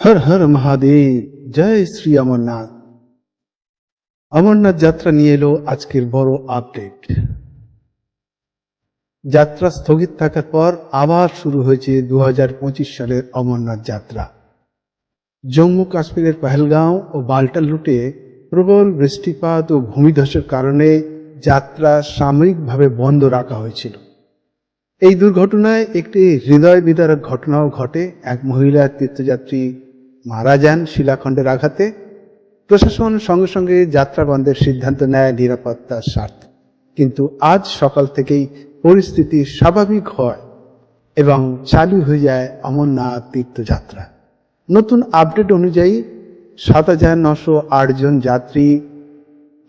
হর হর মহাদেব, জয় শ্রী অমরনাথ। অমরনাথ যাত্রা নিয়ে এলো আজকের বড় আপডেট যাত্রা স্থগিত থাকার পর আবার শুরু হয়েছে দু হাজার পঁচিশ সালের অমরনাথ যাত্রা। জম্মু কাশ্মীরের পহেলগাঁও ও বাল্টাল রুটে প্রবল বৃষ্টিপাত ও ভূমিধসের কারণে যাত্রা সাময়িকভাবে বন্ধ রাখা হয়েছিল। এই দুর্ঘটনায় একটি হৃদয় বিদারক ঘটনাও ঘটে। এক মহিলা তীর্থযাত্রী মারা যান শিলাখণ্ডের আঘাতে প্রশাসন সঙ্গে সঙ্গে যাত্রা বন্ধের সিদ্ধান্ত নেয় নিরাপত্তার স্বার্থে। কিন্তু আজ সকাল থেকেই পরিস্থিতি স্বাভাবিক হয় এবং চালু হয়ে যায় অমরনাথ তীর্থযাত্রা। নতুন আপডেট অনুযায়ী সাত হাজার নশো আট জন যাত্রী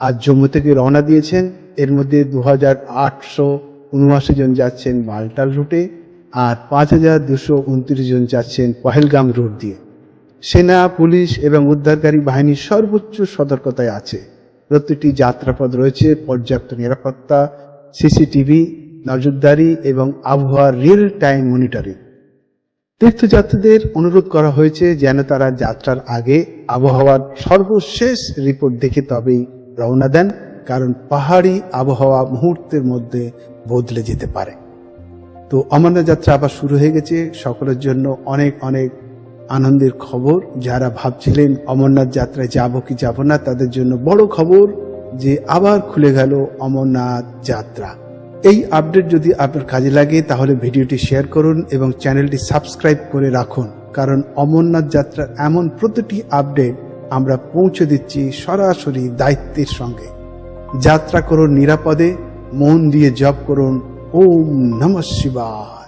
আজ জম্মু থেকে রওনা দিয়েছেন। এর মধ্যে দু হাজার আটশো উনআশি জন যাচ্ছেন মাল্টাল রুটে আর পাঁচ হাজার দুশো উনত্রিশ জন যাচ্ছেন পহেলগাম রুট দিয়ে। সেনা, পুলিশ এবং উদ্ধারকারী বাহিনী সর্বোচ্চ সতর্কতায় আছে। প্রতিটি যাত্রাপথ রয়েছে, পর্যাপ্ত নিরাপত্তা, সিসিটিভি, নজরদারি এবং আবহাওয়ার রিয়েল টাইম মনিটরিং তীর্থযাত্রীদের অনুরোধ করা হয়েছে যেন তারা যাত্রার আগে আবহাওয়ার সর্বশেষ রিপোর্ট দেখে তবেই রওনা দেন, কারণ পাহাড়ি আবহাওয়া মুহূর্তের মধ্যে বদলে যেতে পারে। তো অমরনাথ যাত্রা আবার শুরু হয়ে গেছে। সকলের জন্য অনেক অনেক আনন্দের খবর। যারা ভাবছিলেন অমরনাথ যাত্রায় যাব কি যাব না, তাদের জন্য বড় খবর যে আবার খুলে গেল অমরনাথ যাত্রা। এই আপডেট যদি আপনার কাজে লাগে, তাহলে ভিডিওটি শেয়ার করুন এবং চ্যানেলটি সাবস্ক্রাইব করে রাখুন। কারণ অমরনাথ যাত্রার এমন প্রতিটি আপডেট আমরা পৌঁছে দিচ্ছি সরাসরি দায়িত্বের সঙ্গে। যাত্রা করুন নিরাপদে, মন দিয়ে জপ করুন। ওম নমঃ শিবায়।